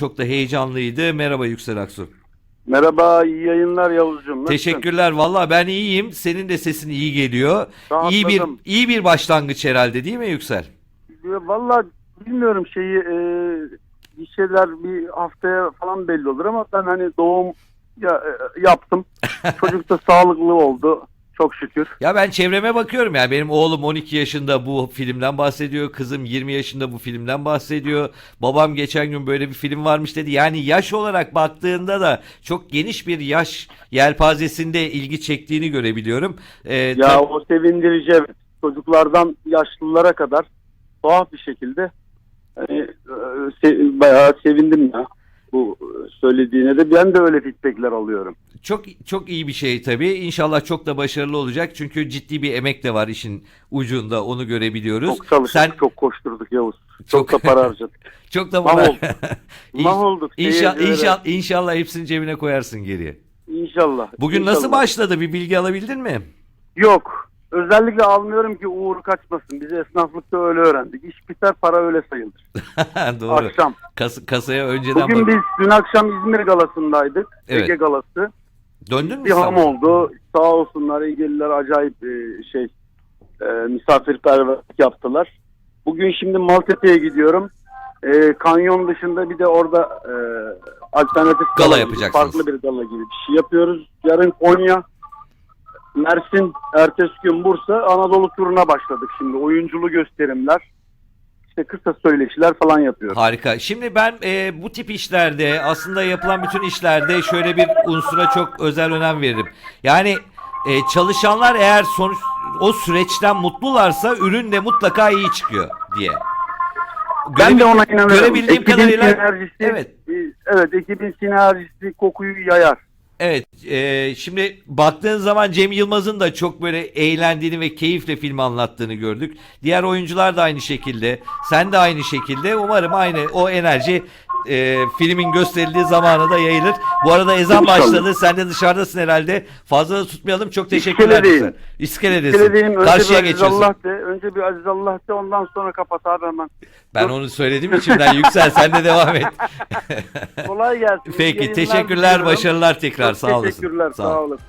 çok da heyecanlıydı. Merhaba Yüksel Aksu. Merhaba, iyi yayınlar Yavuzcuğum. Nasılsın? Teşekkürler. Valla ben iyiyim. Senin de sesin iyi geliyor. İyi bir Rahatladım. iyi bir başlangıç herhalde değil mi Yüksel? Ya Vallahi bilmiyorum şeyi, e, bir şeyler bir haftaya falan belli olur ama ben hani doğum ya, e, yaptım. Çocuk da sağlıklı oldu. Çok şükür. Ya ben çevreme bakıyorum yani benim oğlum 12 yaşında bu filmden bahsediyor. Kızım 20 yaşında bu filmden bahsediyor. Babam geçen gün böyle bir film varmış dedi. Yani yaş olarak baktığında da çok geniş bir yaş yelpazesinde ilgi çektiğini görebiliyorum. Ee, Ya o sevindirici evet. Çocuklardan yaşlılara kadar tuhaf bir şekilde hani, e, se- bayağı sevindim ya söylediğine de ben de öyle feedbackler alıyorum. Çok çok iyi bir şey tabii. İnşallah çok da başarılı olacak. Çünkü ciddi bir emek de var işin ucunda. Onu görebiliyoruz. Çok çalıştık, Sen çok koşturduk Yavuz. Çok- Çok, da para harcadık. çok da Mahvolduk. İnş- Mahvolduk. İnşallah, Seyircilere. inşallah, inşallah hepsini cebine koyarsın geriye. İnşallah. Bugün İnşallah. nasıl başladı? Bir bilgi alabildin mi? Yok. Özellikle almıyorum ki uğur kaçmasın. Biz esnaflıkta öyle öğrendik. İş biter para öyle sayılır. Doğru. Akşam. Kas- kasaya önceden Bugün bak. biz dün akşam İzmir galasındaydık. Evet. Ege galası. Döndün mü Bir ham İstanbul'a? oldu. Sağ olsunlar Egeliler acayip e, şey e, misafirperverlik yaptılar. Bugün şimdi Maltepe'ye gidiyorum. E, kanyon dışında bir de orada e, alternatif Gala yapacaksınız. Farklı bir gala gibi bir şey yapıyoruz. Yarın Konya, Mersin, ertesi gün Bursa, Anadolu turuna başladık şimdi. Oyunculu gösterimler, işte kısa söyleşiler falan yapıyoruz. Harika. Şimdi ben e, bu tip işlerde aslında yapılan bütün işlerde şöyle bir unsura çok özel önem veririm. Yani e, çalışanlar eğer sonuç o süreçten mutlularsa ürün de mutlaka iyi çıkıyor diye. Ben de ona inanıyorum. Görebildiğim Ekibin kadarıyla sinerjisi, evet. evet ekibin sinerjisi kokuyu yayar. Evet, e, şimdi baktığın zaman Cem Yılmaz'ın da çok böyle eğlendiğini ve keyifle filmi anlattığını gördük. Diğer oyuncular da aynı şekilde, sen de aynı şekilde. Umarım aynı o enerji e, filmin gösterildiği zamana da yayılır. Bu arada ezan İnşallah. başladı. Sen de dışarıdasın herhalde. Fazla da tutmayalım. Çok teşekkürler. İskele'deyim. bize. İskeledesin. Önce Karşıya bir geçiyorsun. Allah de, önce bir Aziz Allah de ondan sonra kapat abi hemen. Ben onu söyledim içimden. Yüksel sen de devam et. Kolay gelsin. Peki teşekkürler, başarılar tekrar. Çok sağ olasın. Teşekkürler, sağ, olasın.